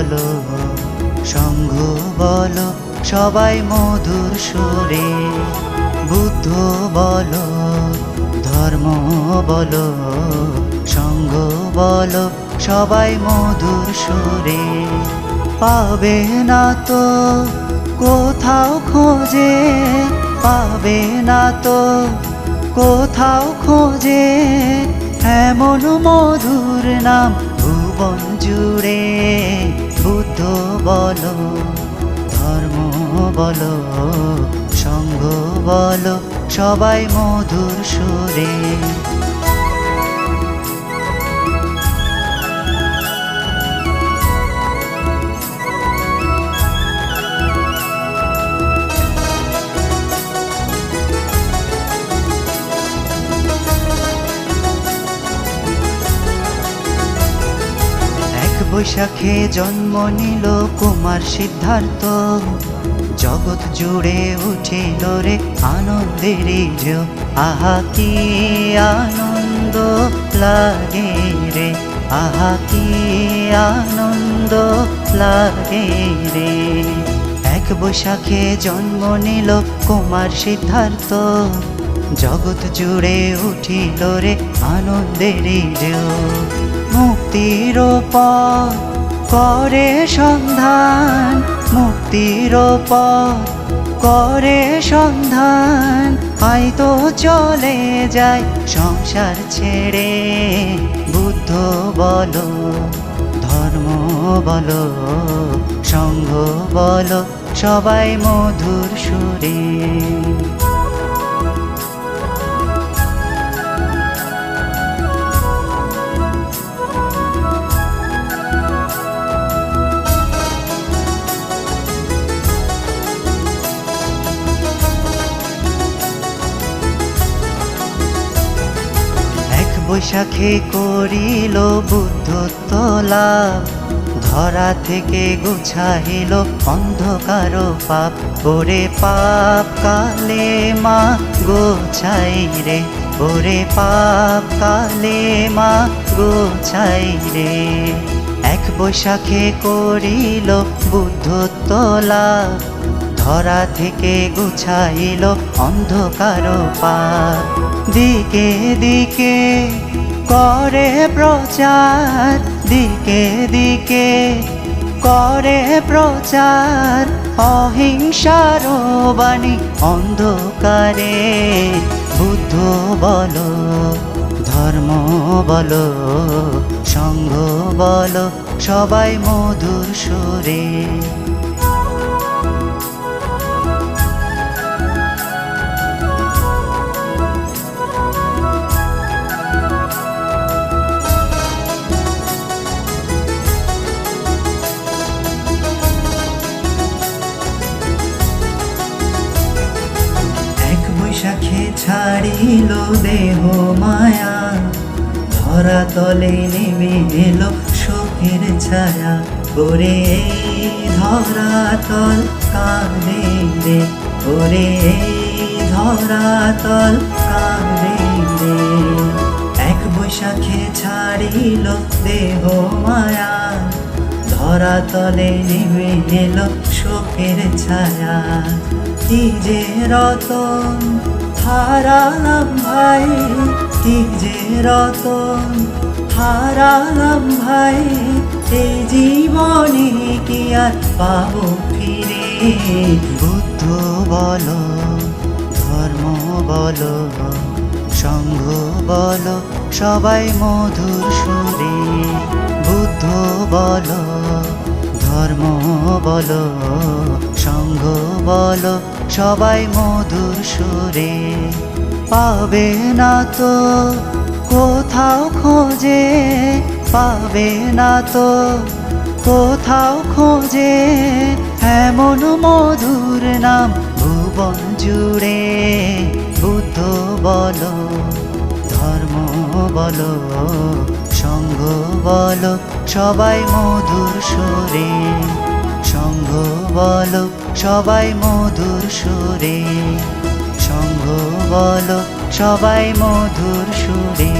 বলো সংঘ বলো, সবাই মধুর সুরে। বুদ্ধ বলো, ধর্ম বলো সংঘ বলো, সবাই মধুর সুরে। পাবে না তো কোথাও খোঁজে, পাবে না তো কোথাও খোঁজে, এমন মধুর নাম ভুবন জুড়ে। বলো ধর্ম বলো সঙ্গ বলো সবাই মধুর সুরে। বৈশাখে জন্ম নিল কুমার সিদ্ধার্থ। জগৎ জুড়ে উঠিল রে আনন্দের আহা কি আনন্দ লাগে রে। আহা কি আনন্দ লাগে রে। এক বৈশাখে জন্ম নিল কুমার সিদ্ধার্থ। জগৎ জুড়ে উঠিল রে আনন্দের মুক্তির পথ করে সন্ধান, মুক্তির পথ করে সন্ধান। হয়তো চলে যায় সংসার ছেড়ে, বুদ্ধ বলো, ধর্ম বলো সংঘ বলো, সবাই মধুর সুরে। বৈশাখে করিল বুদ্ধত্ব লাভ ধরা থেকে গুছাইল অন্ধকার পাপ। ওরে পাপ কালে মা, গোছাই রে। ওরে পাপ কালে মা, গোছাই রে। এক বৈশাখে করিল বুদ্ধত্ব লাভ ধরা থেকে গুছাইল অন্ধকার পাপ দিকে দিকে করে প্রচার। দিকে দিকে করে প্রচার। অহিংসার বাণী অন্ধকারে। বুদ্ধ বলো, ধর্ম বলো সংঘ বলো, সবাই মধুর সুরে। বৈশাখে ছাড়িল দেহ মায়া। ধরা তলে নেমে এলো শোকের ছায়া। ওরে ধরা তল কাঁদে রে। ওরে ধরা তল কাঁদে রে। এক বৈশাখে ছাড়িল দেহ মায়া। ধরা তলে নেমে এলো শোকের ছায়া। কি যে রতন হারালাম ভাই কি যে রতন, হারালাম ভাই, এই জীবনে কি আর পাবো ফিরে? বুদ্ধ বলো, ধর্ম বলো সংঘ বলো, সবাই মধুর সুরে। বুদ্ধ বলো, ধর্ম বলো। সংঘ বলো সবাই মধুর সুরে। পাবে না তো কোথাও খোঁজে, পাবে না তো কোথাও খোঁজে। এমন মধুর নাম ভুবন জুড়ে। বুদ্ধ বলো, ধর্ম বলো সংঘ বলো, সবাই মধুর সুরে। সংঘ বল সবাই মধুর সুরে। সংঘ বল সবাই মধুর সুরে।